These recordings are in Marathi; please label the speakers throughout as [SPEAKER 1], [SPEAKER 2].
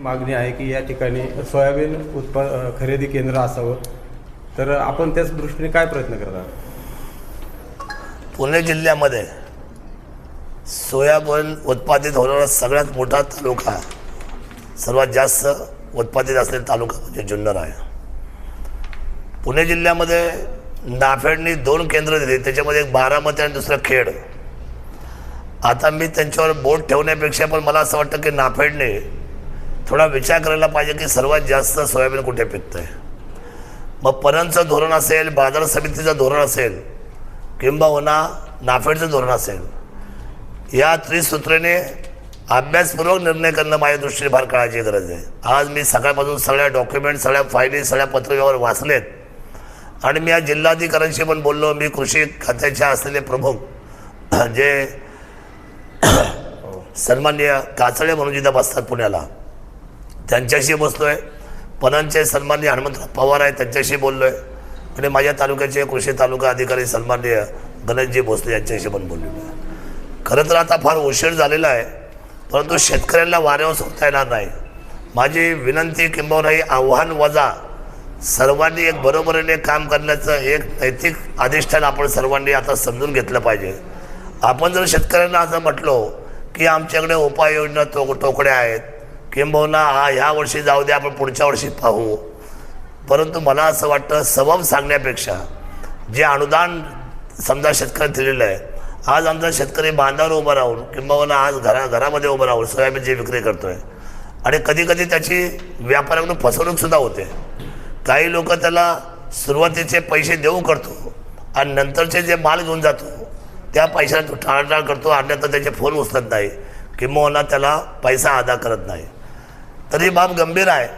[SPEAKER 1] मागणी आहे की या ठिकाणी सोयाबीन उत्पा खरेदी केंद्र असावं. तर आपण त्याच दृष्टीने काय प्रयत्न करत आहात
[SPEAKER 2] पुणे जिल्ह्यामध्ये सोयाबीन उत्पादित होणारा सगळ्यात मोठा तालुका सर्वात जास्त उत्पादित असलेला तालुका म्हणजे जुन्नर आहे. पुणे जिल्ह्यामध्ये नाफेडनी दोन केंद्र दिली त्याच्यामध्ये एक बारामती आणि दुसरं खेड. आता मी त्यांच्यावर बोट ठेवण्यापेक्षा पण मला असं वाटतं की नाफेडने थोडा विचार करायला पाहिजे की सर्वात जास्त सोयाबीन कुठे पिकतंय? मग पणनचं धोरण असेल बाजार समितीचं धोरण असेल किंबहुना नाफेडचं धोरण असेल या त्रिसूत्रेने अभ्यासपूर्वक निर्णय करणं माझ्या दृष्टीने फार काळाची गरज आहे. आज मी सकाळपासून सगळ्या डॉक्युमेंट सगळ्या फायली सगळ्या पत्रव्यवहार वाचलेत. आणि मी या जिल्हाधिकाऱ्यांशी पण बोललो मी कृषी खात्याचे असलेले प्रमुख जे सन्माननीय काचळे म्हणून जिथं बसतात पुण्याला. त्यांच्याशी बसलोय. पणनचे सन्माननीय हनुमंतराव पवार आहे त्यांच्याशी बोललोय. आणि माझ्या तालुक्याचे कृषी तालुका अधिकारी सन्माननीय गणेशजी भोसले यांच्याशी पण बोललेलो आहे. खरं तर आता फार उशीर झालेला आहे परंतु शेतकऱ्यांना वाऱ्यावर सोडता येणार नाही. माझी विनंती किंबहुना ही आव्हान वजा सर्वांनी एक बरोबरीने काम करण्याचं एक नैतिक अधिष्ठान आपण सर्वांनी आता समजून घेतलं पाहिजे. आपण जर शेतकऱ्यांना असं म्हटलो की आमच्याकडे उपाययोजना तो टोकड्या आहेत किंबहुना हा ह्या वर्षी जाऊ द्या आपण पुढच्या वर्षी पाहू. परंतु मला असं वाटतं सबब सांगण्यापेक्षा जे अनुदान समजा शेतकऱ्यात दिलेलं आहे आज आमचा शेतकरी बांधावर उभं राहून किंबहुना आज घरा घरामध्ये उभं राहून सोयाबीनची विक्री करतोय आणि कधी कधी त्याची व्यापाऱ्याकडून फसवणूकसुद्धा होते. काही लोक त्याला सुरुवातीचे पैसे देऊ करतो आणि नंतरचे जे माल घेऊन जातो त्या पैशाला तो टाळाटाळ करतो अन्यथा त्याचे फोन उचलत नाही किंबहुना त्याला पैसा अदा करत नाही. तर ही बाब गंभीर आहे.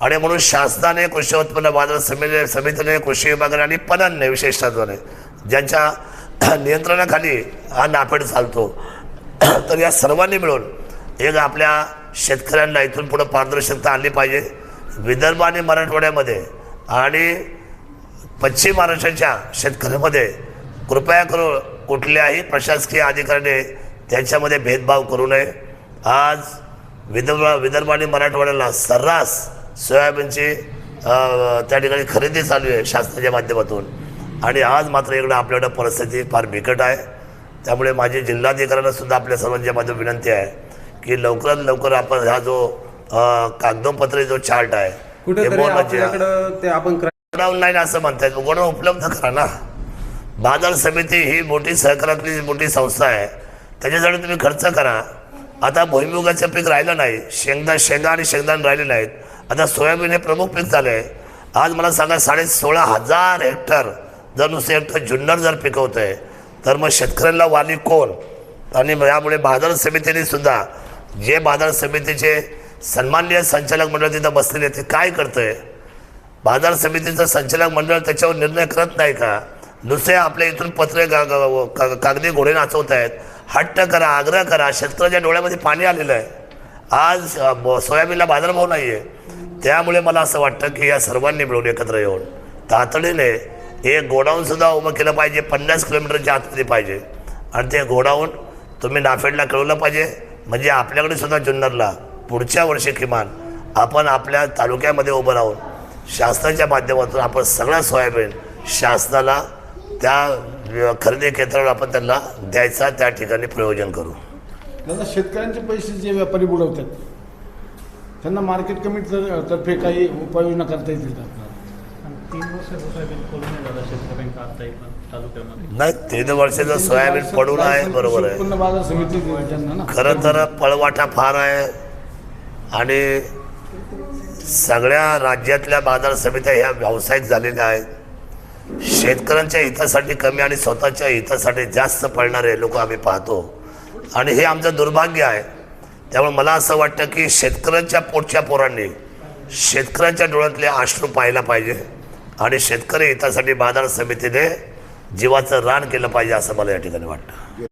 [SPEAKER 2] आणि म्हणून शासनाने कृषी उत्पन्न बाजार समिती समितीने कृषी विभागाने आणि पणनने विशेषत्वाने ज्यांच्या नियंत्रणाखाली हा नाफेड चालतो. तर या सर्वांनी मिळून एक आपल्या शेतकऱ्यांना इथून पुढं पारदर्शकता आणली पाहिजे. विदर्भ आणि मराठवाड्यामध्ये आणि पश्चिम महाराष्ट्राच्या शेतकऱ्यामध्ये कृपया करून कुठल्याही प्रशासकीय अधिकाऱ्याने त्यांच्यामध्ये भेदभाव करू नये. आज विदर्भ विदर्भ आणि मराठवाड्याला सर्रास सोयाबीनची त्या ठिकाणी खरेदी चालू आहे शासनाच्या माध्यमातून. आणि आज मात्र इकडं आपल्याकडं परिस्थिती फार बिकट आहे. त्यामुळे माझी जिल्हाधिकाऱ्यांना सुद्धा आपल्या सर्वांच्या माध्यम विनंती आहे की लवकरात लवकर आपण हा जो कागदोपत्री जो चार्ट आहे
[SPEAKER 1] ते आपण
[SPEAKER 2] नाही असं म्हणतायत गोडाऊन उपलब्ध करा ना? बाजार समिती ही मोठी सहकारातली मोठी संस्था आहे. त्याच्यासाठी तुम्ही खर्च करा. आता भुईमुगाचं पीक राहिलं नाही. शेंगदा शेंगा आणि शेंगदाण राहिले नाहीत. आता सोयाबीन हे प्रमुख पीक झालं आहे आज मला सांगा साडे सोळा हजार हेक्टर जर नुसते हेक्टर जुन्नर जर पिकवत आहे तर मग शेतकऱ्यांना वाली कोण? आणि यामुळे बाजार समितीने सुद्धा जे बाजार समितीचे सन्माननीय संचालक मंडळ तिथं बसलेले ते काय करतंय? बाजार समितीचं संचालक मंडळ त्याच्यावर निर्णय करत नाही का? नुसते आपल्या इथून पत्रे का- कागदी घोडे नाचवत आहेत हट्ट करा आग्रह करा शेतकऱ्याच्या डोळ्यामध्ये पाणी आलेलं आहे. आज ब- सोयाबीनला बाजारभाव नाही आहे त्यामुळे मला असं वाटतं की या सर्वांनी मिळून एकत्र येऊन तातडीने एक गोडाऊनसुद्धा उभं केलं पाहिजे पन्नास किलोमीटरच्या आतमध्ये पाहिजे. आणि ते गोडाऊन तुम्ही नाफेडला कळवलं पाहिजे. म्हणजे आपल्याकडे सुद्धा जुन्नरला पुढच्या वर्षी किमान आपण आपल्या तालुक्यामध्ये उभं राहून शासनाच्या माध्यमातून आपण सगळा सोयाबीन शासनाला त्या खरेदी केंद्रावर आपण त्यांना द्यायचा त्या ठिकाणी प्रयोजन करू.
[SPEAKER 3] दादा शेतकऱ्यांचे पैसे जे व्यापारी बुडवतात त्यांना मार्केट कमिटी तर- तर्फे काही उपाययोजना करता येतील का?
[SPEAKER 4] नाही
[SPEAKER 2] तीन वर्षाचं सोयाबीन पडून आहे बरोबर आहे.
[SPEAKER 3] बाजार समिती ना.
[SPEAKER 2] खरं तर पळवाटा फार आहे आणि सगळ्या राज्यातल्या बाजार समित्या ह्या व्यावसायिक झालेल्या आहेत. शेतकऱ्यांच्या हितासाठी कमी आणि स्वतःच्या हितासाठी जास्त पडणारे लोक आम्ही पाहतो. आणि हे आमचं दुर्भाग्य आहे. त्यामुळे मला असं वाटतं की शेतकऱ्यांच्या पोटच्या पोरांनी शेतकऱ्यांच्या डोळ्यातले अश्रू पाहायला पाहिजे आणि शेतकरी हितासाठी बाजार समितीने जीवाचं रान केलं पाहिजे असं मला या ठिकाणी वाटतं.